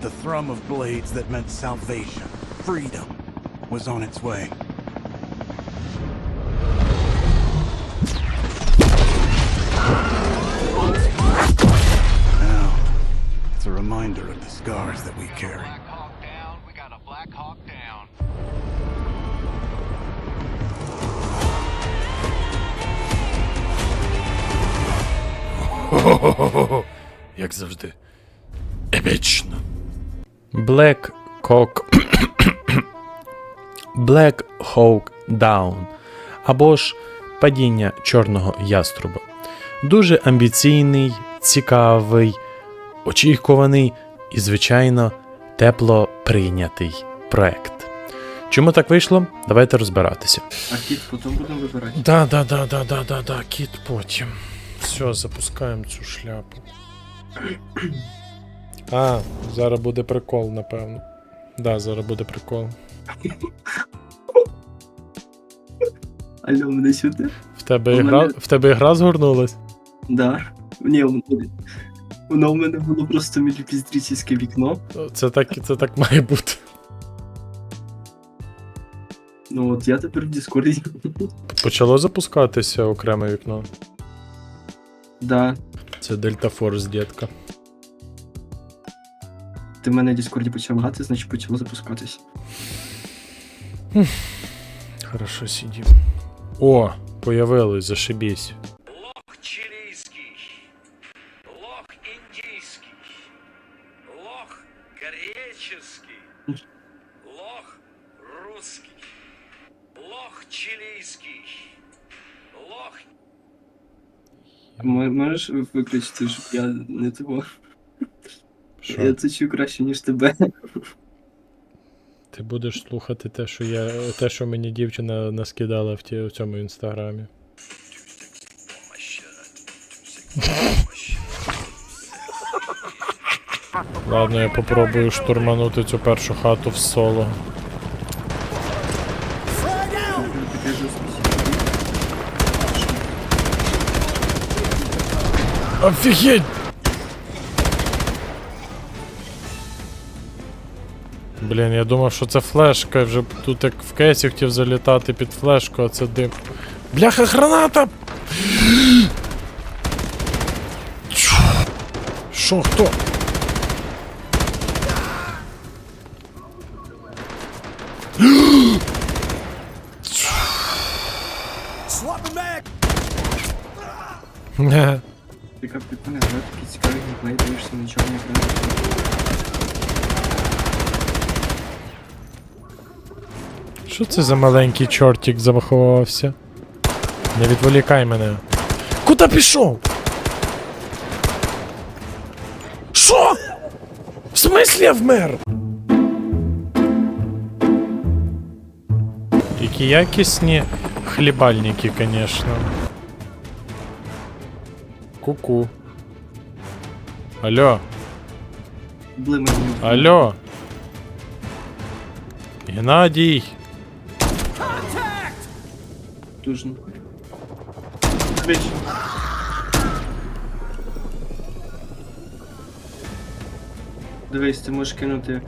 The thrum of blades that meant salvation, freedom, was on its way. Now, it's a reminder of the scars that we carry. Black Hawk down. Black Hawk. Black Hawk Down. Або ж Падіння Чорного яструба. Дуже амбіційний, цікавий, очікуваний і, звичайно, тепло прийнятий проект. Чому так вийшло? Давайте розбиратися. А кіт потім будемо вибирати. Да, да, да, да, да, да, да, кіт потім. Все, запускаємо цю шляпу. А, зараз буде прикол, напевно. Да, зараз буде прикол. Алло, мене сюди? В тебе У ігра, мене- в тебе ігра згорнулась? Да. Ні, воно- воно в мене було просто міліпіздрічське вікно. Це так, це так має бути. Ну от я тепер в Діскорді. Почало запускатися окреме вікно. Да. Це Дельта Форс, дітка. Ти в мене в Діскорді почав грати, значить почало запускатись. Хорошо сидім. О, появилось, зашибісь. Лох чилийский. Лох индийский. Лох греческий. Лох русский. Лох чилийский. Лох Можеш виключити, щоб я не того. Я це чую краще, ніж тебе. Ти будеш слухати те, що я. те, що мені дівчина наскидала в, ті, в цьому інстаграмі. Ладно, я попробую штурманути цю першу хату в соло. Офігеть! Блін, я думав, що це флешка, вже тут як в кейсі хотів залітати під флешку, а це дим. Бляха, граната! Що, хто? Прикольна гра, такий цікавий геймплей, дивишся на чорний екран. Що це за маленький чортик заховався? Не відволікай мене. Куди пішов? Що? В смислі я вмер? Які якісні хлібальники, конечно. Ку-ку. Алло, Бли мені. алло. Геннадій. Тужно. Бич. Дивись, ти можеш кинути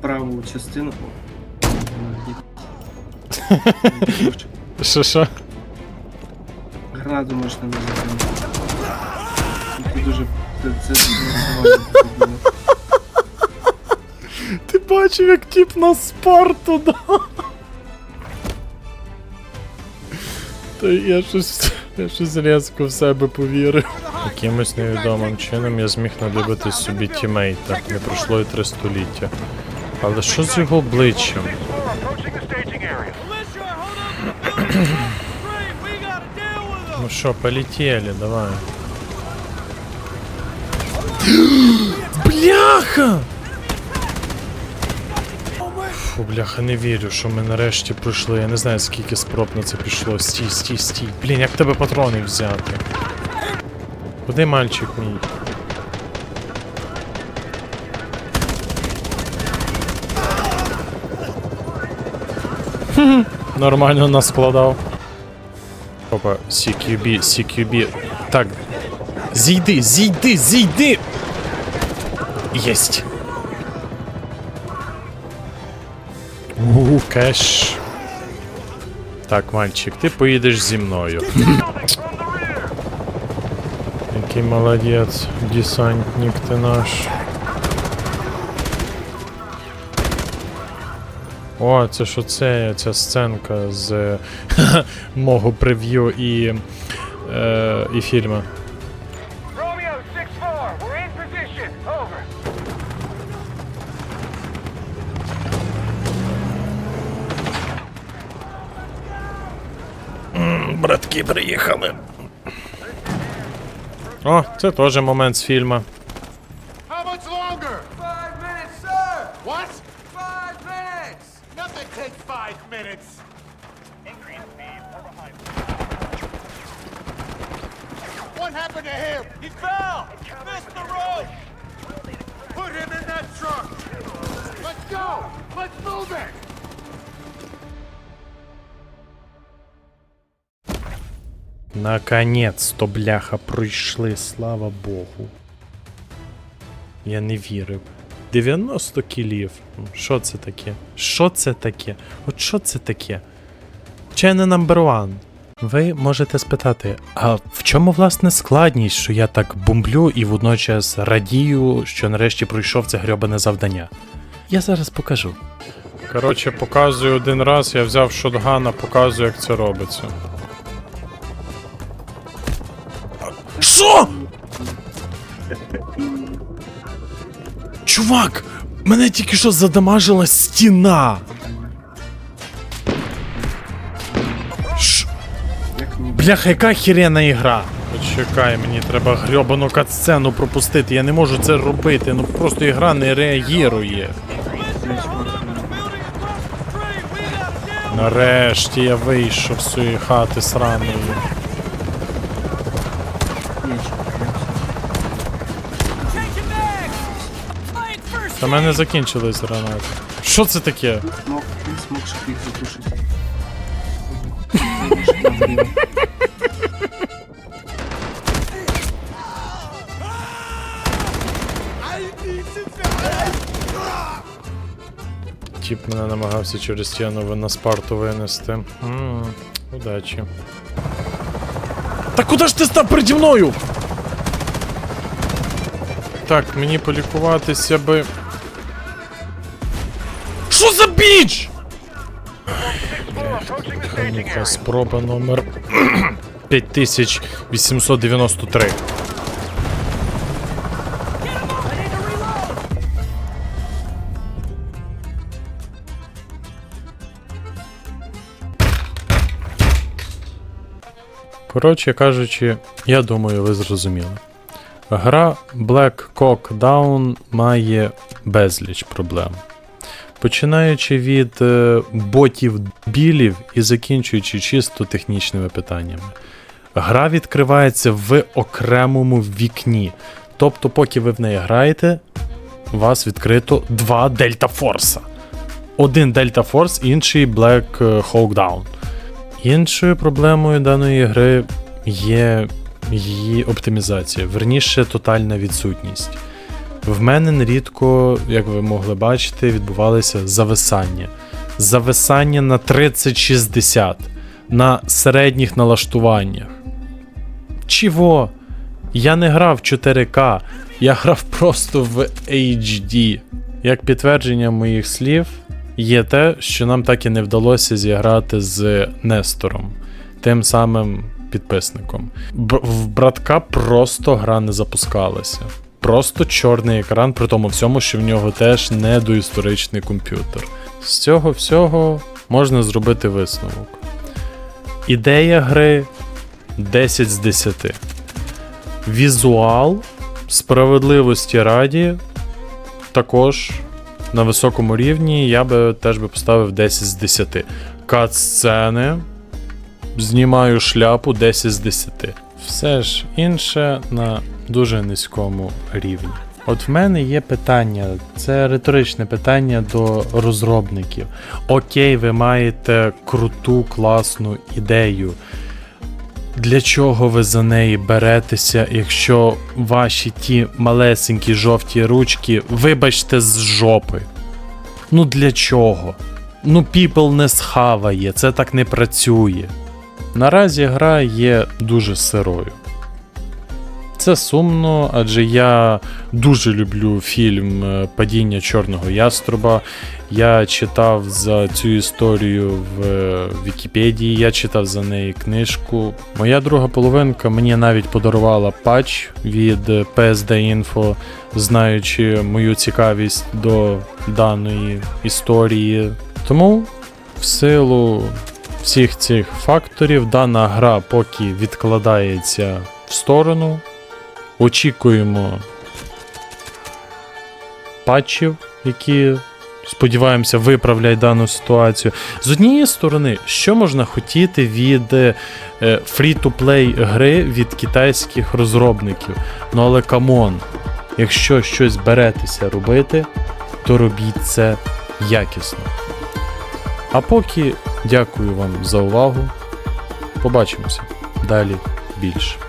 праву частину. Що що? Гранату можеш на мене закинути. Це дуже. Це, це. Ти бачив, як тип на Спарту дав? Та я щось, я щось різко в себе повірив. Якимось невідомим чином я зміг надивитись собі тімейта. Не пройшло і три століття. Але що з його обличчям? Ну що, полетіли, давай. Бляха! Фу, бляха, не вірю, що ми нарешті пройшли. Я не знаю, скільки спроб на це пішло. Стій, стій, стій. Блін, як тебе патрони взяти? Куди мальчик мій? Нормально наскладав. Опа, CQB, CQB. Так. Зійди, зійди, зійди! Єсть. У, кеш. Так, мальчик, ти поїдеш зі мною. Який молодець, десантник ти наш. О, це що це? Ця сценка з мого прев'ю і, е, і фільму. Приїхали. О, це теж момент з фільму. Наконець-то, бляха, пройшли, слава Богу. Я не вірив. 90 кілів. Що це таке? Що це таке? От що це таке? Не number one? Ви можете спитати, а в чому власне складність, що я так бомблю і водночас радію, що нарешті пройшов це грьобане завдання? Я зараз покажу. Коротше, показую один раз, я взяв шотгана, показую, як це робиться. Що? Чувак, мене тільки що задамажила стіна. Ш... Бляха, яка хірена ігра? Почекай, мені треба грьобану катсцену пропустити. Я не можу це робити. Ну просто ігра не реагує. Нарешті я вийшов з цієї хати сраної. Та в мене закінчились гранати. Що це таке? Смог. Тіп мене намагався через стіну на спарту винести. м удачі. Та куди ж ти став переді мною? Так, мені полікуватися би. Що за біч? Механіка, спроба номер 5893. Коротше кажучи, я думаю, ви зрозуміли. Гра Black Cock Down має безліч проблем. Починаючи від е, ботів білів і закінчуючи чисто технічними питаннями. Гра відкривається в окремому вікні. Тобто, поки ви в неї граєте, у вас відкрито два Дельта Форса. Один Дельта Форс, інший Black е, Hawk Down. Іншою проблемою даної гри є її оптимізація, верніше тотальна відсутність. В мене нерідко, як ви могли бачити, відбувалися зависання. Зависання на 3060 на середніх налаштуваннях. Чого? Я не грав в 4К, я грав просто в HD. Як підтвердження моїх слів, є те, що нам так і не вдалося зіграти з Нестором, тим самим підписником. Б- в братка просто гра не запускалася. Просто чорний екран, при тому всьому, що в нього теж недоісторичний комп'ютер. З цього всього можна зробити висновок. Ідея гри 10 з 10. Візуал справедливості раді також на високому рівні я би теж би поставив 10 з 10. Кат-сцени знімаю шляпу 10 з 10. Все ж інше на дуже низькому рівні. От в мене є питання, це риторичне питання до розробників. Окей, ви маєте круту, класну ідею. Для чого ви за неї беретеся, якщо ваші ті малесенькі жовті ручки, вибачте, з жопи? Ну для чого? ну, People не схаває, це так не працює. Наразі гра є дуже сирою. Це сумно, адже я дуже люблю фільм е, Падіння Чорного Яструба. Я читав за цю історію в е, Вікіпедії, я читав за неї книжку. Моя друга половинка мені навіть подарувала патч від е, PSD Info, знаючи мою цікавість до даної історії. Тому в силу всіх цих факторів дана гра поки відкладається в сторону. Очікуємо патчів, які, сподіваємося, виправлять дану ситуацію. З однієї сторони, що можна хотіти від фрі-то-плей гри від китайських розробників? Ну але камон, якщо щось беретеся робити, то робіть це якісно. А поки дякую вам за увагу. Побачимося далі більше.